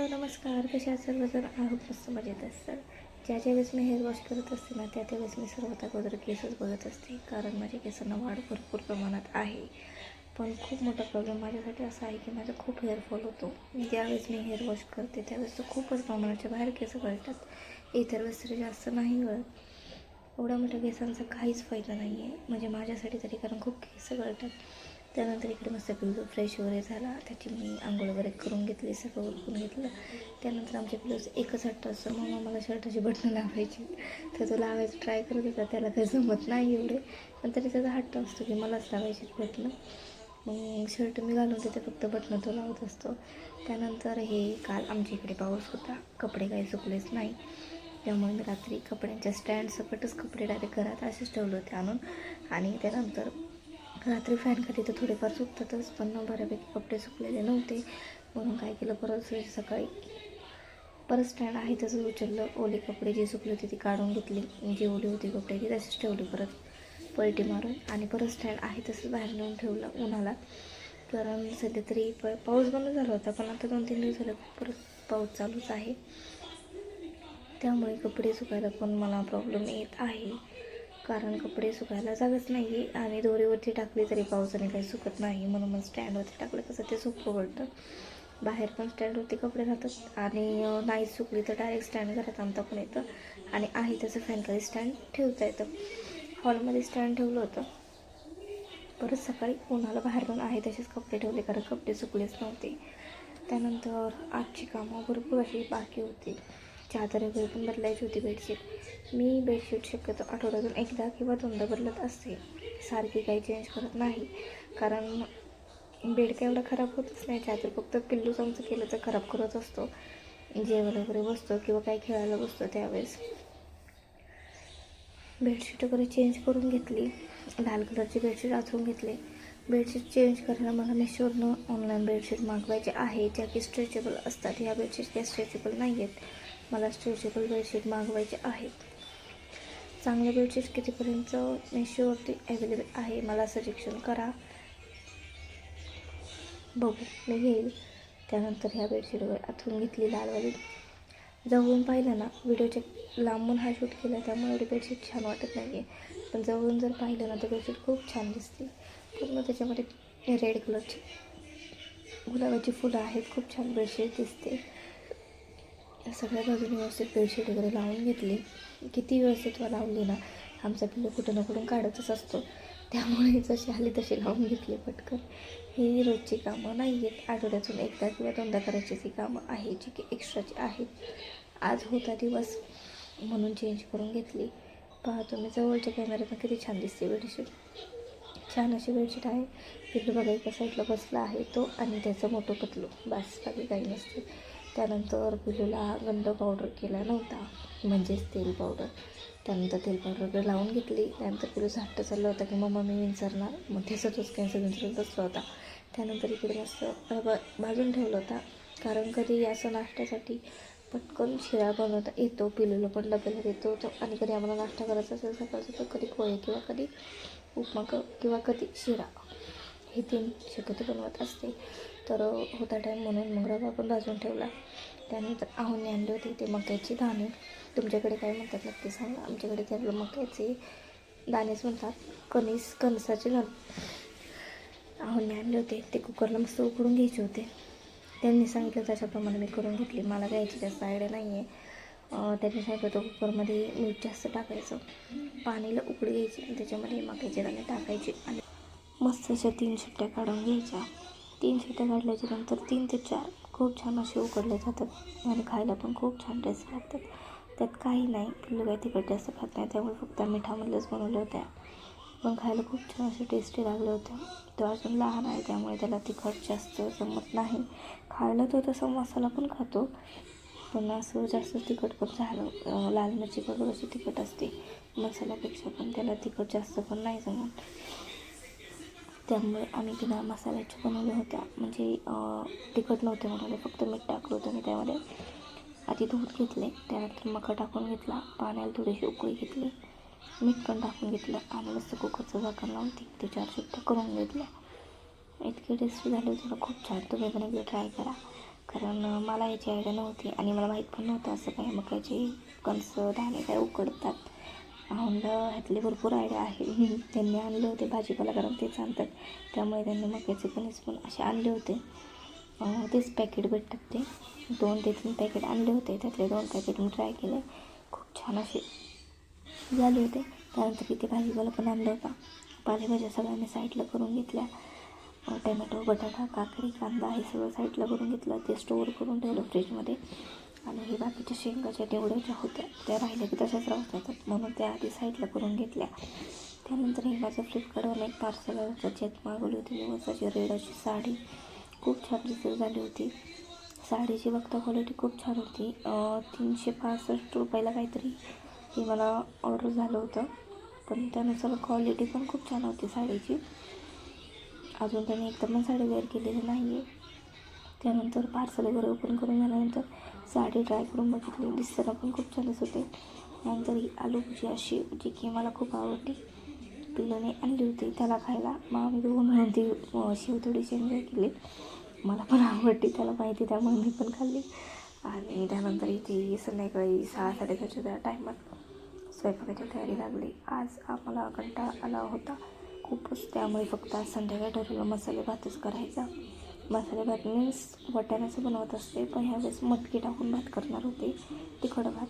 Hello नमस्कार. कशा सर्वजण? आहोत मस्त मजेत असतात ज्या ज्या वेळेस मी हेअर वॉश करत असते ना त्या त्यावेळेस मी सर्वात अगोदर केसच बघत असते. कारण माझ्या केसांना वाढ भरपूर प्रमाणात आहे. पण खूप मोठा प्रॉब्लेम माझ्यासाठी असा आहे की माझा खूप हेअरफॉल होतो. ज्यावेळेस मी हेअर वॉश करते त्यावेळेस तर खूपच प्रमाणाच्या बाहेर केस गळतात. इतर वेळेस तरी जास्त नाही गळत. एवढ्या मोठ्या केसांचा काहीच फायदा नाही आहे म्हणजे माझ्यासाठी तरी कारण खूप केस गळतात. त्यानंतर इकडे मस्त पिल्लू फ्रेश वगैरे झाला. त्याची मी आंघोळ वगैरे करून घेतली सगळं उरकून घेतलं. त्यानंतर आमच्या पिल्लूचं एकच हट्ट असतं मग मला शर्टाची बटणं लावायची तर तो लावायचं ट्राय करत होता त्याला काही जमत नाही एवढे. पण तरी त्याचा हट्ट असतो की मलाच लावायची बटणं. मग शर्ट मी घालून तिथे फक्त बटणं तो लावत असतो. त्यानंतर हे काल आमच्या इकडे पाऊस होता कपडे काही सुकलेच नाही. त्यामुळे मी रात्री कपड्यांच्या स्टँड सकटच कपडे डायरेक्ट घरात असेच ठेवले होते आणून. आणि त्यानंतर रात्री फॅन खाली तर थोडेफार सुकतातच पण बऱ्यापैकी कपडे सुकलेले नव्हते. म्हणून काय केलं परत सकाळी परत स्टँड आहे तसंच उचललं. ओले कपडे जे सुकले होते ती काढून घेतली. जी ओली होती कपड्याची तशीच ठेवली परत. पलटी मारून आणि परत स्टँड आहे तसंच बाहेर नेऊन ठेवलं उन्हाला. कारण सध्या तरी प पाऊस बंद झाला होता पण आता दोन तीन दिवस झाले परत पाऊस चालूच आहे. त्यामुळे कपडे सुकायला पण मला प्रॉब्लेम येत आहे. कारण कपडे सुकायला जागच नाही आणि दोरीवरती टाकली तरी पावसाने काही सुकत नाही. म्हणून मग स्टँडवरती टाकलं कसं ते सोपं पडतं. बाहेर पण स्टँडवरती कपडे राहतात आणि नाही सुकली तर डायरेक्ट स्टँड घरात आणता पण येतं. आणि आहे त्याचं फॅनखाली स्टँड ठेवता येतं. हॉलमध्ये स्टँड ठेवलं होतं. परत सकाळी उन्हाला बाहेर पण आहे तसेच कपडे ठेवले कारण कपडे सुकलेच नव्हते. त्यानंतर आजची कामं भरपूर अशी बाकी होती. चादर वगैरे पण बदलायची होती बेडशीट. मी बेडशीट शक्यतो आठवड्यातून एकदा किंवा दोनदा बदलत असते. सारखी काही चेंज करत नाही. कारण बेड काय एवढा खराब होतच नाही चादर फक्त पिल्लू आमचं केलं तर खराब करत असतो. जेवायला वगैरे बसतो किंवा काही खेळायला बसतो त्यावेळेस. बेडशीट वगैरे चेंज करून घेतली. लाल कलरची बेडशीट आथरून घेतले. बेडशीट चेंज करायला मला मेशोवरनं ऑनलाईन बेडशीट मागवायचे आहे. ज्या की स्ट्रेचेबल असतात. ह्या बेडशीट काही स्ट्रेचेबल नाही आहेत मला स्ट्रेचेबल बेडशीट मागवायचे आहेत चांगल्या बेडशीट कितीपर्यंत मेशोवरती अवेलेबल आहे मला सजेक्शन करा. बघू मी घेईल. त्यानंतर ह्या बेडशीटवर आतून आथरून घेतली लालवाली. जवळून पाहिलं ना व्हिडिओच्या लांबून हा शूट केला त्यामुळे एवढी बेडशीट छान वाटत नाही आहे पण जवळून जर पाहिलं ना तर बेडशीट खूप छान दिसते. पूर्ण त्याच्यामध्ये रेड कलरची गुलाबाची फुलं आहेत खूप छान बेडशीट दिसते. या सगळ्या बाजूने व्यवस्थित बेडशीट वगैरे लावून घेतली. किती व्यवस्थित लावली ना आमचा पिल्लू कुठं ना कुठून काढतच असतो. त्यामुळे जशी आली तशी लावून घेतली पटकन. ही रोजची कामं नाही आहेत आठवड्यातून एकदा किंवा दोनदा करायची ती कामं आहे जी की एक्स्ट्राची आहेत. आज होता दिवस म्हणून चेंज करून घेतली. पहा तुम्ही जवळच्या कॅमेऱ्यातून किती छान दिसते बेडशीट छान अशी बेडशीट आहे. पिल्लू बघा एका साईडला बसला आहे तो आणि त्याचं मोठं पतलू. बास बाकी काही नसते. त्यानंतर पिलूला गंध पावडर केला नव्हता म्हणजेच तेल पावडर त्यानंतर तेल पावडर वगैरे लावून घेतली. त्यानंतर पिलू हट्ट चालला होता की मम्मा मी विंचरणार. मग दिसतच कॅन्सर विंचरत बसला होता. त्यानंतर इकडे मस्त भाजून ठेवला होता. कारण कधी असं नाश्त्यासाठी पटकन शिरा बनवता येतो पिलूला पण डब्याला देतो तो. आणि कधी आम्हाला नाश्ता करायचा असेल सकाळचा तर कधी पोहे किंवा कधी उपमा क किंवा कधी शिरा हे तीन शक्यतो बनवत असते. तर होता टाईम म्हणून मग रवा पण भाजून ठेवला. त्यानंतर आहुने आणले होते ते मक्याची दाणे तुमच्याकडे काय म्हणतात नक्की सांगा. आमच्याकडे त्याला मक्याचे दाणेच म्हणतात कणीस कणसाचे दाणे आहुने आणले होते. ते कुकरला मस्त उकडून घ्यायचे होते. त्यांनी सांगितलं त्याच्याप्रमाणे मी करून घेतली. मला घ्यायची जास्त आयडिया नाही आहे त्यांनी सांगितलं होतं कुकरमध्ये मीठ जास्त टाकायचं. पाणीला उकळी घ्यायची आणि त्याच्यामध्ये मक्याचे दाणे टाकायचे आणि मस्त अशा तीन शिट्ट्या काढून घ्यायच्या. तीन शिट्या काढल्याच्या नंतर तीन ते चार खूप छान असे उकडले जातात. आणि खायला पण खूप छान टेस्ट लागतात. त्यात काही नाही पिल्लू काही तिखट जास्त खात नाही. त्यामुळे फक्त मिठामधलंच बनवल्या होत्या. पण खायला खूप छान असे टेस्टी लागलं होतं. तो अजून लहान आहे त्यामुळे त्याला तिखट जास्त जमत नाही. खायला तो तसा मसाला पण खातो. पण असं जास्त तिखट पण झालं लाल मिरची बरोबर अशी तिखट असते. मसाल्यापेक्षा पण त्याला तिखट जास्त पण नाही जमत. त्यामुळे आम्ही बिना मसाल्याच्या बनवल्या होत्या. म्हणजे तिखट नव्हते बनवले फक्त मीठ टाकलं होतं मी त्यामध्ये. आधी दूध घेतले त्यानंतर मका टाकून घेतला पाण्याला थोडीशी उकळी घेतली मीठ पण टाकून घेतलं आणि मस्त कुकरचं झाकण लावून तीन ते चार शिट्ट्या करून घेतल्या. इतकी टेस्टी झाली होती. ना खूप छान. तुम्ही पण एकदा ट्राय करा. कारण मला याची आयडिया नव्हती आणि मला माहीत पण नव्हतं असं काही. मकाचे कणसं दाणे काय उकडतात. आणलं ह्यातले भरपूर आयडिया आहे. त्यांनी आणले होते भाजीपाला गरम तेच आणतात. त्यामुळे त्यांनी मक्याचे पण पण असे आणले होते. तेच पॅकेट भेटतात ते. दोन ते तीन पॅकेट आणले होते. त्यातले दोन पॅकेट मी ट्राय केले. खूप छान असे झाले होते. त्यानंतर इथे भाजीपाला पण आणला होता. पालेभाज्या सगळ्यांनी साईडला करून घेतल्या. टमॅटो बटाटा काकडी कांदा हे सगळं साईडला करून घेतलं. ते स्टोअर करून ठेवलं फ्रीजमध्ये आणि हे बाकीच्या शेंगाच्या तेवढ्या ज्या होत्या त्या राहिल्या की तशाच राहत म्हणून त्या आधी साईडला करून घेतल्या. त्यानंतर हे माझं फ्लिपकार्टवरून एक पार्सल होतं ज्यात मागवली होती मी रेड अशी साडी. खूप छान रिसीव झाली होती. साडीची बघता क्वालिटी खूप छान होती. तीनशे पासष्ट रुपयाला काहीतरी हे मला ऑर्डर झालं होतं. पण त्यानुसार क्वालिटी पण खूप छान होती साडीची. अजून त्यांनी एकदम साडी वेअर केलेली नाही आहे त्यानंतर पार्सल वगैरे ओपन करून झाल्यानंतर साडी ट्राय करून बघितली. दिसताना पण खूप छानच होते. त्यानंतर ही आलू भुजी अशी जी की मला खूप आवडली. पिल्लूने आणली होती त्याला खायला. मग आम्ही दोघं मिळून ती शिव शेव थोडीशी एन्जॉय केली. मला पण आवडली त्याला माहिती त्यामुळे मी पण खाल्ली. आणि त्यानंतर इथे संध्याकाळी सहा साडेसहाच्या त्या टायमात स्वयंपाकाची तयारी लागली. आज आम्हाला कंटाळा आला होता खूपच. त्यामुळे फक्त आज संध्याकाळी ठरवलं मसाले भातच करायचा. मसाले भात मीन्स वटाण्याचं बनवत असते पण ह्यावेळेस मटकी टाकून भात करणार होते तिखट भात.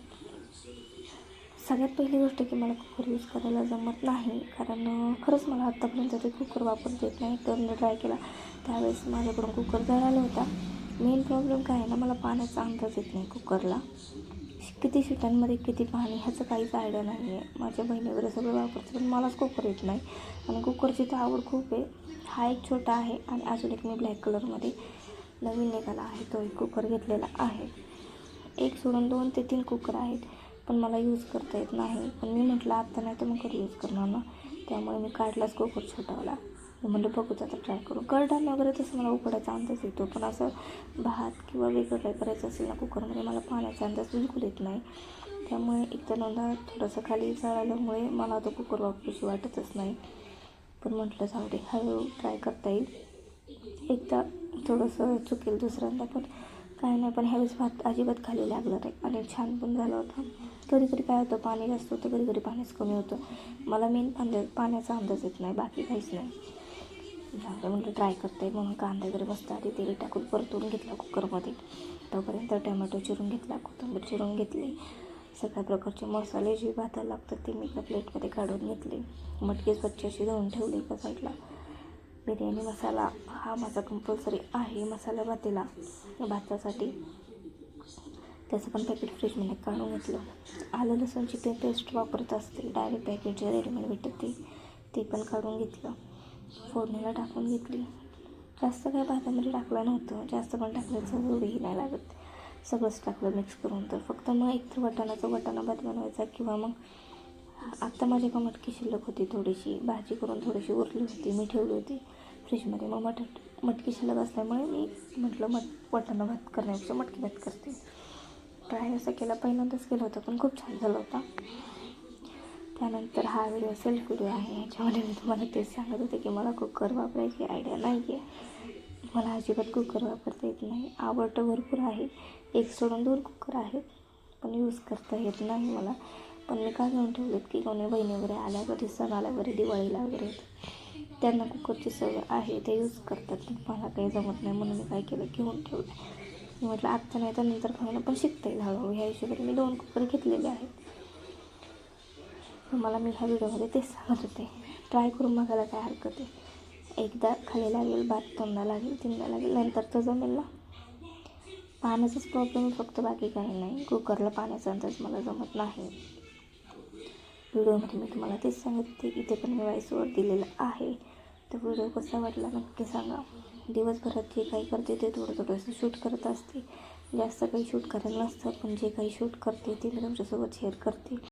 सगळ्यात पहिली गोष्ट की मला कुकर यूज करायला जमत नाही कारण खरंच मला आत्तापर्यंत ते कुकर वापरता येत नाही तर मी ट्राय केला. त्यावेळेस माझ्याकडून कुकर जळाला होता. मेन प्रॉब्लेम काय आहे ना मला पाण्याचा अंदाज येत नाही कुकरला. किती शिटांमध्ये किती पाणी ह्याचं काहीच आयडिया नाही आहे माझ्या बहिणी वगैरे सगळं वापरते पण मलाच कुकर येत नाही. आणि कुकरची तर आवड खूप आहे. हा एक छोटा आहे आणि अजून एक मी ब्लॅक कलरमध्ये नवीन निघाला आहे. तो एक कुकर घेतलेला आहे. एक सोडून दोन ते तीन कुकर आहेत पण मला यूज करता येत नाही. पण मी म्हटलं आत्ता नाही तर मग कधी यूज करणार ना? त्यामुळे मी काढलाच कुकर छोटावला. मी म्हटलं बघूच आता ट्राय करू. कडधान वगैरे तसं मला उकडायचा अंदाज येतो पण असं भात किंवा वेगळं काय करायचं असेल ना कुकरमध्ये मला पाण्याचा अंदाज बिलकुल येत नाही. त्यामुळे एकदा नोंदा थोडंसं खाली जळाल्यामुळे मला तो कुकर वापरूशी वाटतच नाही. पण म्हटलं जाऊ दे हळूहळू ट्राय करता येईल. एकदा थोडंसं चुकेल दुसऱ्यांदा पण काय नाही पण ह्यावेळेस भात अजिबात खाली लागलं नाही. आणि छान पण झालं होतं. कधी कधी काय होतं पाणी जास्त होतं कधी कधी पाणीच कमी होतं. मला मेन पाण्या पाण्याचा अंदाज येत नाही बाकी काहीच नाही. झालं म्हटलं ट्राय करते म्हणून कांदा वगैरे मस्त आधी तेल टाकून परतून घेतला कुकरमध्ये तोपर्यंत टमॅटो चिरून घेतला कोथिंबीर चिरून घेतली. सगळ्या प्रकारचे मसाले जे भाताला लागतात ते मी एका प्लेटमध्ये काढून घेतले. मटकी स्वच्छ अशी धुवून ठेवली एका साईडला बिर्याणी मसाला हा माझा कंपल्सरी आहे मसाला भातीला. भातासाठी त्याचं पण पॅकेट फ्रीजमध्ये काढून घेतलं. आलं लसूणची पे पेस्ट वापरत असते. डायरेक्ट पॅकेट जे रेडीमेड भेटत ते ते पण काढून घेतलं. फोडणीला टाकून घेतली. जास्त काय भातामध्ये टाकलं नव्हतं. जास्त पण टाकल्याचं एवढीही नाही लागत. सगळंच टाकलं मिक्स करून. तर फक्त मग एक तर वटाणा भात बनवायचा किंवा मग आत्ता माझ्या का मटकी शिल्लक होती थोडीशी. भाजी करून थोडीशी उरली होती मी ठेवली होती फ्रीजमध्ये मग मट मटकी शिल्लक असल्यामुळे मी म्हटलं मट वटाणा भात करण्यापेक्षा मटकी भात करते. ट्राय असं केला. पहिल्यांदाच केलं होतं पण खूप छान झालं होता. त्यानंतर हा व्हिडिओ सेल्फ व्हिडिओ आहे. ह्याच्यामध्ये मी तुम्हाला तेच सांगत होते की मला कुकर वापरायची आयडिया नाही आहे मला अजिबात कुकर वापरता येत नाही. आवडतं भरपूर आहे. एक सोडून दोन कुकर आहेत. पण यूज करता येत नाही मला. पण मी का घेऊन ठेवलेत की कोणी बहिणी वगैरे आल्या कधी सण आल्या वगैरे दिवाळीला वगैरे. त्यांना कुकरची सवय आहे. ते यूज करतात. पण मला काही जमत नाही. म्हणून मी काय केलं? घेऊन ठेवलं मी म्हटलं आत्ता नाही तर नंतर खायला पण शिकता येईल हळूहळू ह्या हिशोबाने मी दोन कुकर घेतलेले आहेत. मला मी ह्या व्हिडिओमध्ये तेच सांगत होते. ट्राय करून बघायला काय हरकत आहे. एकदा खाली लागेल भात तोंडा लागेल तिंदा लागेल नंतर तर जमेल ना. पाण्याचाच प्रॉब्लेम आहे फक्त बाकी काही नाही. कुकरला पाण्याचा अंदाज मला जमत नाही. व्हिडिओमध्ये मी तुम्हाला तेच सांगत इथे पण मी वॉईसवर दिलेलं आहे. तर व्हिडिओ कसा वाटला नक्की सांगा. दिवसभरात जे काही करते ते थोडं थोडंसं शूट करत असते. जास्त काही शूट करायला नसतं पण जे काही शूट करते ते मी तुमच्यासोबत शेअर करते.